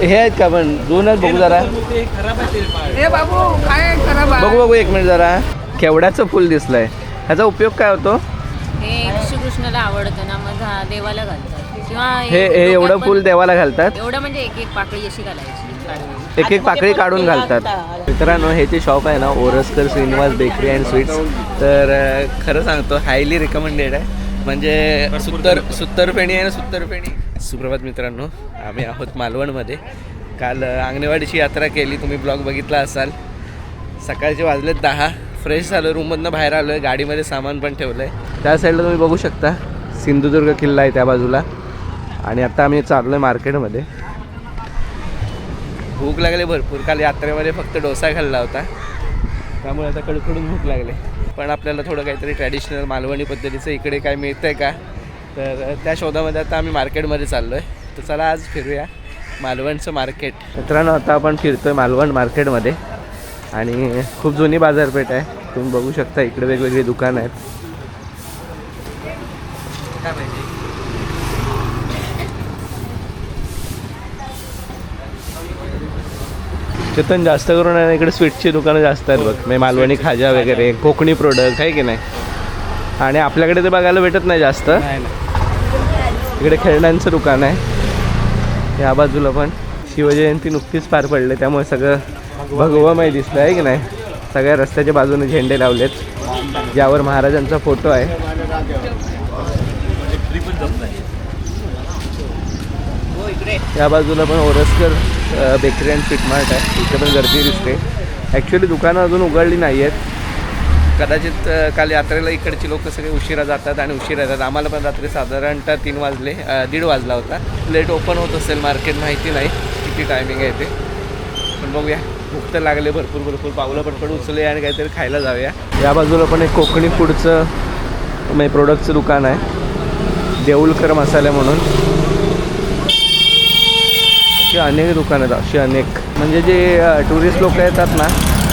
हे आहेत का पण? दोनच बघू जरा. हे बाबू काय बघू बघू एक मिनिट जरा. केवड्याचं फुल दिसलंय. ह्याचा उपयोग काय होतो? हे श्रीकृष्णाला आवडतं ना मग हा देवाला घालतात. किंवा हे हे एवढं फुल देवाला घालतात? एवढं म्हणजे एक एक पाकळी अशी घालायची काढून. एक एक पाकळी काढून घालतात. मित्रांनो हे जे शॉप आहे ना Oraskar Shrinivas bakery and sweets तर अं, खरं सांगतो हायली रिकमेंडेड आहे. म्हणजे सुत्तर सुत्तरफेणी आहे ना सुत्तरफेणी. सुप्रभात मित्रांनो आम्ही आहोत मालवणमध्ये. काल अं, आंगणेवाडीची यात्रा केली तुम्ही ब्लॉग बघितला असाल. सकाळचे वाजलेत दहा. फ्रेश झालो रूममधनं बाहेर आलो आहे गाडीमध्ये सामान पण ठेवलं आहे त्या साईडला तुम्ही बघू शकता सिंधुदुर्ग किल्ला आहे त्या बाजूला. आणि आता आम्ही चाललो आहे मार्केटमध्ये. भूक लागली भरपूर. काल यात्रेमध्ये फक्त डोसा खाल्ला होता. त्यामुळे आता कडकडून भूक लागले. पण आपल्याला थोडं काहीतरी ट्रॅडिशनल मालवणी पद्धतीचं इकडे काय मिळतं आहे का? तर त्या शोधामध्ये आता आम्ही मार्केटमध्ये चाललो आहे तर चला आज फिरूया मालवणचं मार्केट. मित्रांनो आता आपण फिरतो आहे मालवण मार्केटमध्ये. आणि खूप जुनी बाजारपेठ आहे. तुम्ही बघू शकता इकडे वेगवेगळी दुकानं आहेत काय माहिती चेतन जास्त करून आहे ना इकडे स्वीटची दुकानं जास्त आहेत बघ. म्हणजे मालवणी खाजा वगैरे कोकणी प्रोडक्ट आहे की नाही? आणि आपल्याकडे ते बघायला भेटत नाही जास्त. इकडे खेळण्यांचं दुकान आहे. या बाजूला पण शिवजयंती नुकतीच पार पडले त्यामुळे सगळं भगवमय दिसलं आहे की नाही? सगळ्या रस्त्याच्या बाजूने झेंडे लावलेत ज्यावर महाराजांचा फोटो आहे. या बाजूला पण Oraskar bakery and sweet mart आहे. इथे पण गर्दी दिसते. ॲक्च्युली दुकानं अजून उघडली नाही आहेत कदाचित काल यात्रेला इकडची लोक सगळे उशिरा जातात आणि उशिरा येतात. आम्हाला पण रात्री साधारणतः तीन वाजले दीड वाजला होता. लेट ओपन होत असेल मार्केट माहिती नाही किती टायमिंग आहे ते. पण बघूया. भूक तर लागले भरपूर भरपूर. पावलं पटपट उचले आणि काहीतरी खायला जाऊया. या बाजूला पण एक कोकणी फूडचं म्हणजे प्रोडक्टचं दुकान आहे. देऊलकर मसाले म्हणून. अशी अनेक दुकानं आहेत अशी अनेक. म्हणजे जे टुरिस्ट लोक येतात ना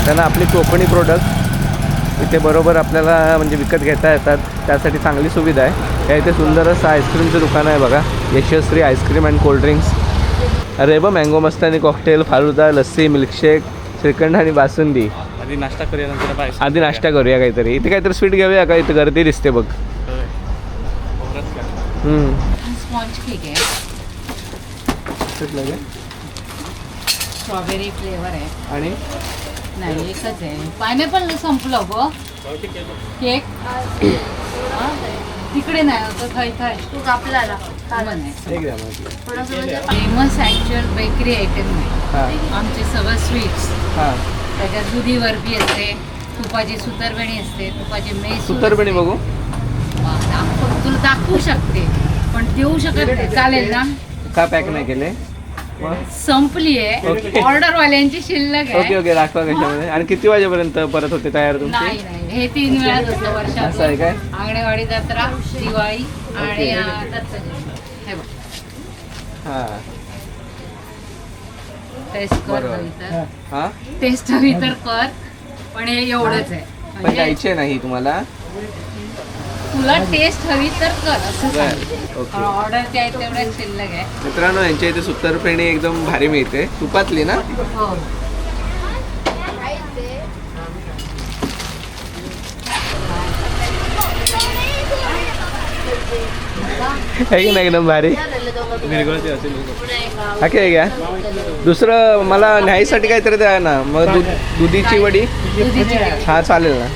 त्यांना आपली कोकणी प्रोडक्ट इथे बरोबर आपल्याला म्हणजे विकत घेता येतात. त्यासाठी चांगली सुविधा आहे. या इथे सुंदर असं आईस्क्रीमचं दुकान आहे बघा. यशस्वी आईस्क्रीम अँड कोल्ड्रिंक्स अरे बघ mango mastani cocktail falooda lassi milkshake shrikhand आणि बासुंदी. आधी नाश्ता करूया नंतर आधी नाश्ता करूया काहीतरी. इथे काहीतरी स्वीट घेऊया का इथे गर्दी दिसते बघ. स्पॉन्ज केक आहे स्ट्रॉबेरी फ्लेवर आहे. आणि नाही एकच आहे. पायनॅपल संपलं ग केक? तिकडे नाही होतं खाय खाय. तू कापला एक द्या. फेमस ॲक्च्युअल बेकरी आयटम आहे हां. आमचे सगळं स्वीट्स हां. त्याच्यात दुधी बर्फी असते तुपाची सुतरबेणी असते तुपाची मेस सुतरपणी बघू. तुला दाखवू शकते. पण देऊ शकत नाही. चालेल ना? का पॅक नाही केले? संपली. आहे ऑर्डर वाल्यांची शिल्लक ओके ओके दाखवा कशामध्ये. आणि किती वाजेपर्यंत परत होते तयार तुमचे? नाही नाही. हे तीन वेळा असतं असं आहे वर्षात काय? आंगणेवाडी जत्रा दिवाळी आणि हे बघ. हां. टेस्ट कर बरोबर. हवी तर हां? टेस्ट हवी तर कर. पण हे एवढंच आहे. पण म्हणजे द्यायचे नाही तुम्हाला? तुला टेस्ट हवी तर कर असं सांग बरं ओके. ऑर्डर आहे शिल्लक आहे. मित्रांनो यांच्या इथे सुतरफेणी एकदम भारी मिळते. तुपातली ना? हो. आहे की नाही एकदम भारी? हा काय घ्या दुसरं मला न्यायसाठी काहीतरी द्या ना. मग दूध दुधीची वडी? दुधीची वडी. हा चालेल ना.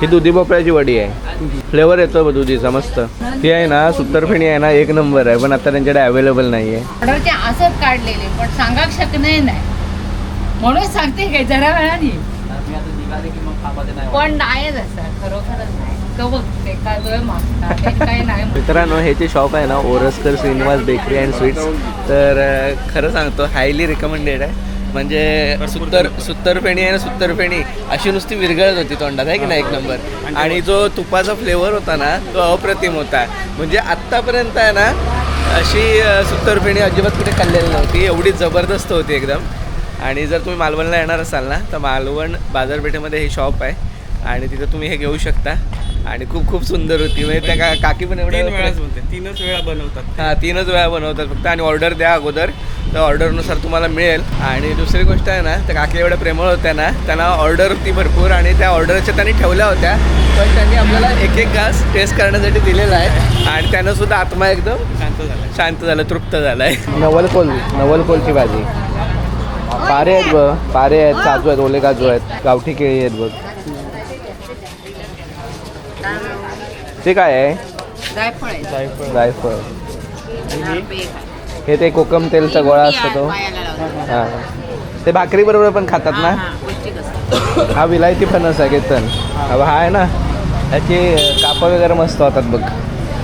हे. दुधी भोपळ्याची वडी आहे. फ्लेवर येतो दुधीचा मस्त. ती आहे ना सुतरफेणी आहे ना एक नंबर आहे. पण आता त्यांच्याकडे अवेलेबल नाही आहे ऑर्डर ते असंच काढलेले पण सांगा शकणे नाही. म्हणून सांगते काय जरा वेळाने पण असं खरोखरच नाही. मित्रांनो हे जे शॉप आहे ना Oraskar Shrinivas bakery and sweets तर खरं सांगतो हायली रिकमेंडेड आहे. म्हणजे सुत्तर सुत्तरफेणी आहे ना सुत्तरफेणी अशी नुसती विरघळत होती तोंडात आहे की नाही? एक नंबर. आणि जो तुपाचा फ्लेवर होता ना तो अप्रतिम होता. म्हणजे आत्तापर्यंत आहे ना अशी सुत्तरफेणी अजिबात कुठे खाल्लेली नव्हती एवढी जबरदस्त होती एकदम. आणि जर तुम्ही मालवणला येणार असाल ना तर मालवण बाजारपेठेमध्ये हे शॉप आहे. आणि तिथं तुम्ही हे घेऊ शकता. आणि खूप खूप सुंदर होती. म्हणजे त्या का- काकी पण एवढ्या तीनच वेळा बनवतात हां तीनच वेळा बनवतात फक्त. आणि ऑर्डर द्या अगोदर. तर ऑर्डरनुसार तुम्हाला मिळेल. आणि दुसरी गोष्ट आहे ना त्या काकी एवढ्या प्रेमळ होत्या ना त्यांना ऑर्डर होती भरपूर आणि त्या ऑर्डरच्या त्यांनी ठेवल्या होत्या. पण त्यांनी आपल्याला एक एक घास टेस्ट करण्यासाठी दिलेला आहे. आणि त्यानं सुद्धा आत्मा एकदम शांत झालं. शांत झालं तृप्त झालाय. नवलकोल नवलकोलची भाजी. पारे आहेत बघ पारे आहेत काजू आहेत ओले काजू आहेत गावठी केळी आहेत बघ. ते काय आहे? जायफळ आहे. जायफळ. हे ते कोकम तेलचा गोळा असतो तो. हां. ते भाकरी बरोबर पण खातात ना? हा विलायती फणस आहे केतन. हा हा आहे ना? त्याची कापं वगैरे मस्त होतात बघ.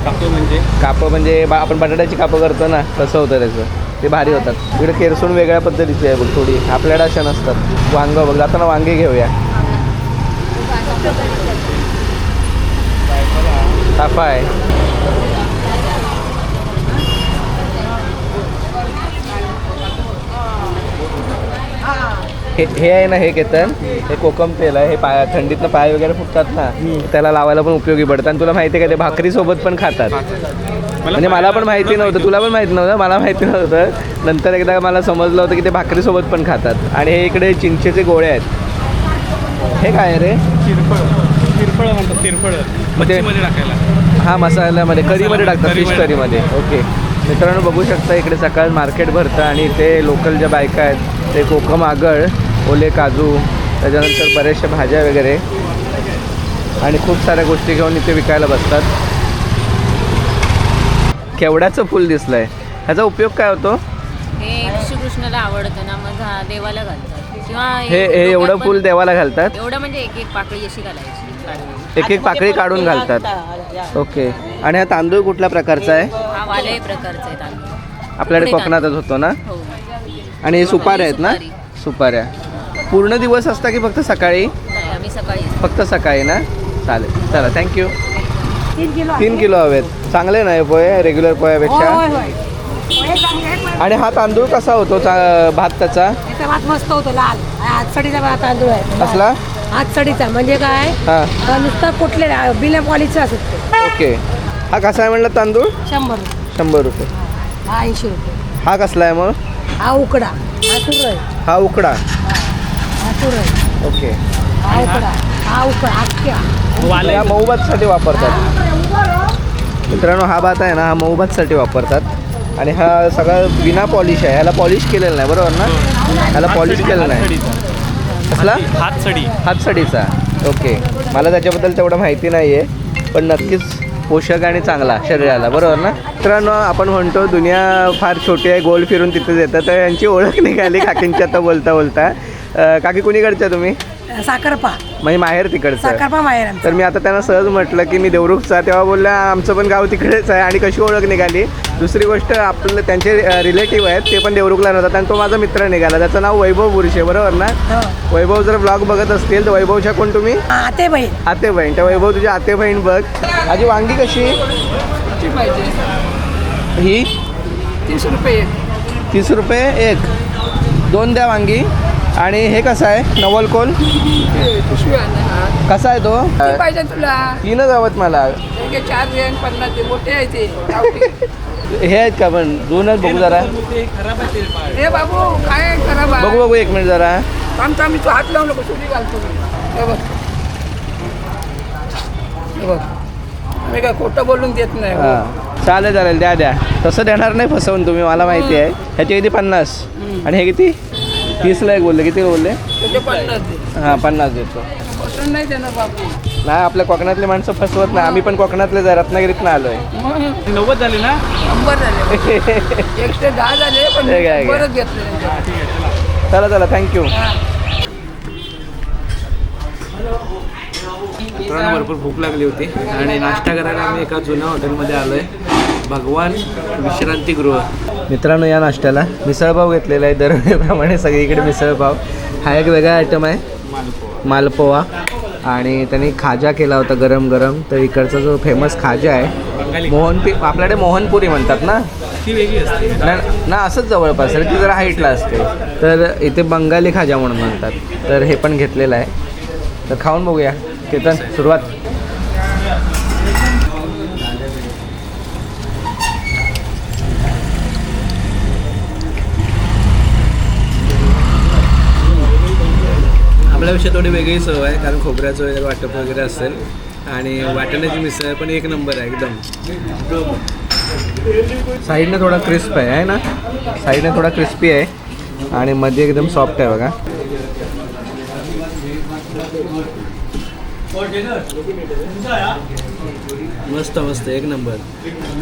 कापतो म्हणजे? कापं म्हणजे बा आपण बटाट्याची कापं करतो ना तसं होतं त्याचं. ते भारी होतात. इकडे केरसून वेगळ्या पद्धतीची आहे बघ थोडी. आपल्याकडे अशा नसतात. वांग बघ जाताना वांगे घेऊया. चाफा आहे. हे हे आहे ना हे केतन. हे कोकम तेल आहे. हे पाय थंडीतनं पाय वगैरे फुटतात ना त्याला लावायला पण उपयोगी पडतं आणि तुला माहिती आहे का ते भाकरी सोबत पण खातात. म्हणजे मला पण माहिती नव्हतं तुला पण माहिती नव्हतं मला माहिती नव्हतं. नंतर एकदा मला समजलं होतं की ते भाकरीसोबत पण खातात. आणि हे इकडे चिंचेचे गोळे आहेत. हे काय रे? तिरफळ तिरफळ म्हणतात तिरफळ टाकायला. हा मसाल्यामध्ये करीमध्ये टाकतात फिश करीमध्ये. करीमध्ये ओके मित्रांनो बघू शकता इकडे सकाळ मार्केट भरतं आणि इथे लोकल ज्या बायका आहेत ते कोकम आगळ ओले काजू त्याच्यानंतर बऱ्याचशा भाज्या वगैरे. आणि खूप साऱ्या गोष्टी घेऊन इथे विकायला बसतात. केवड्याचं फुल दिसलंय? ह्याचा उपयोग काय होतो? हे श्रीकृष्णाला आवडतं ना मग हा देवाला घालतात. किंवा हे हे एवढं फुल देवाला घालतात? एवढं म्हणजे एक एक पाकळी अशी घालायची. काढून. एक एक पाकळी काढून घालतात. ओके. आणि हा तांदूळ कुठल्या प्रकारचा आहे? वालय प्रकारचा आहे तांदूळ. आपल्याकडे कोकणातच होतो ना? हो. आणि हे सुपाऱ्या आहेत ना. सुपाऱ्या. पूर्ण दिवस असता की फक्त सकाळी? नाही, आम्ही सकाळी फक्त सकाळी ना? चालेल. चला थँक्यू तीन किलो हवेत. चांगले नाही पोहे? रेग्युलर पोह्यापेक्षा? आणि हा तांदूळ कसा होतो? चा- भात त्याचा? याचा भात मस्त होतो लाल. हातसडीचा भात तांदूळ आहे. कसला? हातसडीचा म्हणजे काय? हा. अं, नुसतं कुठलेला बिना पॉलिशचा असत ओके. हा कसा आहे म्हणलं तांदूळ? शंभर रुपये. शंभर रुपये. हा ऐंशी रुपये. हा कसला आहे मग? हा उकडा. हा आहे. हा उकडा. तुर आहे. ओके. हा उकडा. हा उकडा अख्ख्या. या मऊ भातसाठी वापरतात मित्रांनो हा भात आहे ना हा मऊ भातसाठी वापरतात. आणि हा सगळा बिना पॉलिश आहे. ह्याला पॉलिश केलेलं नाही बरोबर ना? ह्याला पॉलिश केलेलं नाही. कसला? हात सडी हातसडीचा. ओके. मला त्याच्याबद्दल तेवढं माहिती नाही आहे पण नक्कीच पोषक आणि चांगला शरीराला बरोबर ना? मित्रांनो आपण म्हणतो दुनिया फार छोटी आहे गोल फिरून तिथेच येतं तर यांची ओळख निघाली काकींची आता बोलता बोलता. अं, काकी कुणीकडच्या तुम्ही? साखरपा. म्हणजे माहेर तिकडचं. साखरपा माहेर आमचं. तर मी आता त्यांना सहज म्हटलं की मी देवरुखचा तेव्हा बोलल्या आमचं पण गाव तिकडेच आहे आणि कशी ओळख निघाली? दुसरी गोष्ट आपलं त्यांचे रिलेटिव्ह आहेत ते पण देवरुखला राहतात आणि तो माझा मित्र निघाला. त्याचं नाव वैभव बुरशे बरोबर ना? हो. वैभव जर ब्लॉग बघत असतील तर वैभवच्या कोण तुम्ही? हा, आते बहीण आते बहीण त्या वैभव तुझी आते बहीण बघ. माझी वांगी कशी? ही? तीस रुपये तीस रुपये एक. दोन द्या वांगी. आणि हे कसं आहे? नवलकोल आणा हा. कसा आहे तो? पाहिजे तुला. तीनच हवत मला. चार पन्नास मोठे आहे ते. हे आहेत का पण? दोनच बघू जरा. खराब ए बाबू काय करा बा बघू बघू एक मिनिट जरा. थांब मी तू हात लावू नको घालतो. हे बघ. हे बघ. मी काय खोटं बोलून देत नाही. हां. चालेल चालेल द्या द्या. तसं देणार नाही फसवून तुम्ही मला माहिती आहे. ह्याचे किती? पन्नास. आणि हे किती? तीसला एक बोलले. किती बोलले? हां पन्नास देतो नाही देणार बापू नाही आपल्या कोकणातली माणसं फसवत नाही. आम्ही पण कोकणातले जा- रत्नागिरीतनं आलो आहे मग नव्वद झाले ना? शंभर झाले. एकशे दहा झाले पण घेतले. चला चला थँक्यू हा. मित्रांनो भरपूर भूक लागली होती. आणि नाश्ता करायला आम्ही एका जुन्या हॉटेलमध्ये आलो आहे भगवान विश्रांतीगृह मित्रांनो या नाश्त्याला मिसळपाव घेतलेला आहे. दरवेळेप्रमाणे सगळीकडे मिसळपाव. हा एक वेगळा आयटम आहे. मालपोहा आणि त्यांनी खाजा केला होता गरम गरम. तर इकडचा जो फेमस खाजा आहे मोहनपी आपल्याकडे मोहनपुरी म्हणतात ना? ती वेगळी असते. ना ना असंच जवळपास आहे. ती जरा हाईटला असते. तर इथे बंगाली खाजा म्हणून म्हणतात. तर हे पण घेतलेलं आहे. तर खाऊन बघूया. केतन सुरुवात. आपल्यापेक्षा थोडी वेगळी चव आहे कारण खोबऱ्याचं वगैरे वाटप वगैरे असेल. आणि वाटण्याची मिसळ पण एक नंबर आहे एकदम. साईडने थोडा क्रिस्प आहे आहे ना? साईडने थोडा क्रिस्पी आहे. आणि मध्ये एकदम सॉफ्ट आहे बघा. मस्त मस्त एक नंबर.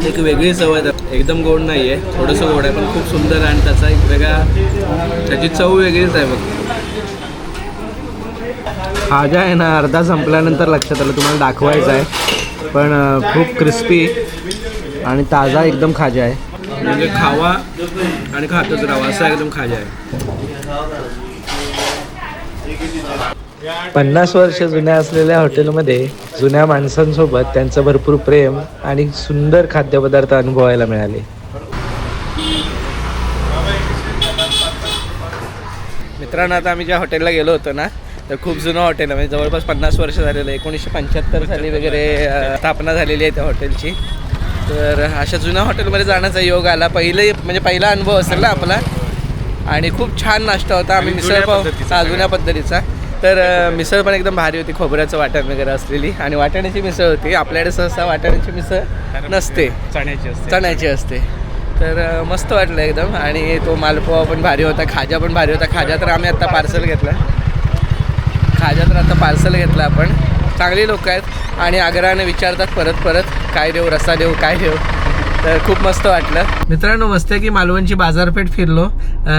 एक वेगळी चव आहे. त्यात. एकदम गोड नाही आहे थोडंसं गोड आहे पण खूप सुंदर आहे आणि त्याचा एक वेगळा त्याची चव वेगळीच आहे बघ. खाजा आहे ना अर्धा संपल्यानंतर लक्षात आलं तुम्हाला दाखवायचं आहे. पण खूप क्रिस्पी आणि ताजा एकदम खाजा आहे. म्हणजे खावा आणि खातच राहावा असा एकदम खाजा आहे. पन्नास वर्ष जुन्या असलेल्या हॉटेलमध्ये जुन्या माणसांसोबत त्यांचं भरपूर प्रेम आणि सुंदर खाद्यपदार्थ अनुभवायला मिळाले. मित्रांनो आता आम्ही ज्या हॉटेलला गेलो होतो ना तर खूप जुनं हॉटेल आहे. म्हणजे जवळपास पन्नास वर्ष झालेलं आहे. एकोणीसशे पंच्याहत्तर साली वगैरे स्थापना झालेली आहे त्या हॉटेलची. तर अशा जुन्या हॉटेलमध्ये जाण्याचा योग आला. पहिले म्हणजे पहिला अनुभव असेल ना आपला. आणि खूप छान नाश्ता होता. आम्ही मिसळ पाव हा जुन्या पद्धतीचा. तर मिसळ पण एकदम भारी होती. खोबऱ्याचं वाटण वगैरे असलेली. आणि वाटाण्याची मिसळ होती. आपल्याकडे सहसा वाटाण्याची मिसळ नसते. चण्याची असते. चण्याची असते. तर मस्त वाटलं एकदम. आणि तो मालपोहा पण भारी होता. खाजा पण भारी होता. खाजा तर आम्ही आता पार्सल घेतला. खाजा तर आता पार्सल घेतलं आपण. चांगली लोक आहेत आणि आग्रहाने विचारतात परत परत काय देऊ? रस्सा देऊ? काय देऊ? तर खूप मस्त वाटलं. मित्रांनो मस्त आहे की मालवणची बाजारपेठ फिरलो.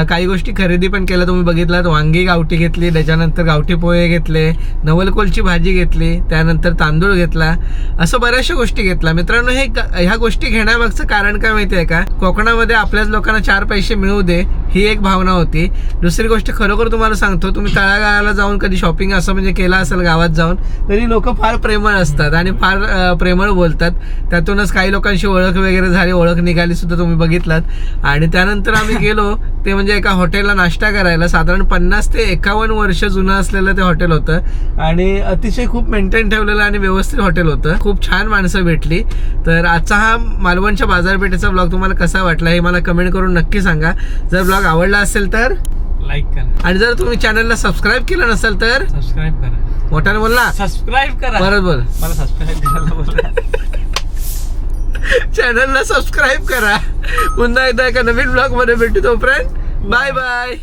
काही गोष्टी खरेदी पण केल्या तुम्ही बघितलात. वांगी गावठी घेतली त्याच्यानंतर गावठी पोहे घेतले नवलकोलची भाजी घेतली त्यानंतर तांदूळ घेतला. असं बऱ्याचशा गोष्टी घेतल्या. मित्रांनो हे क- ह्या गोष्टी घेण्यामागचं कारण काय माहिती आहे का? कोकणामध्ये आपल्याच लोकांना चार पैसे मिळू दे ही एक भावना होती. दुसरी गोष्ट खरोखर तुम्हाला सांगतो तुम्ही तळागाळाला जाऊन कधी शॉपिंग असं म्हणजे केलं असेल गावात जाऊन तरी लोक फार प्रेमळ असतात आणि फार प्रेमळ बोलतात. त्यातूनच काही लोकांशी ओळख वगैरे झाली ओळख निघाली सुद्धा तुम्ही बघितलात. आणि त्यानंतर आम्ही गेलो ते म्हणजे एका हॉटेलला नाश्ता करायला. साधारण पन्नास ते एकावन्न वर्ष जुनं असलेलं ते हॉटेल होतं. आणि अतिशय खूप मेंटेन ठेवलेलं आणि व्यवस्थित हॉटेल होतं. खूप छान माणसं भेटली. तर आजचा हा मालवणच्या बाजारपेठेचा ब्लॉग तुम्हाला कसा वाटला हे मला कमेंट करून नक्की सांगा. जर ब्लॉग आवडला असेल तर? लाईक करा. आणि जर तुम्ही चॅनलला सबस्क्राईब केलं नसेल तर? सबस्क्राईब करा. मोठ्याने बोल ना सबस्क्राईब करा बोल मला सबस्क्राईब करायला बोला चॅनलला सबस्क्राईब करा. पुन्हा एकदा एका नवीन ब्लॉगमध्ये भेटू तोपर्यंत. Bye bye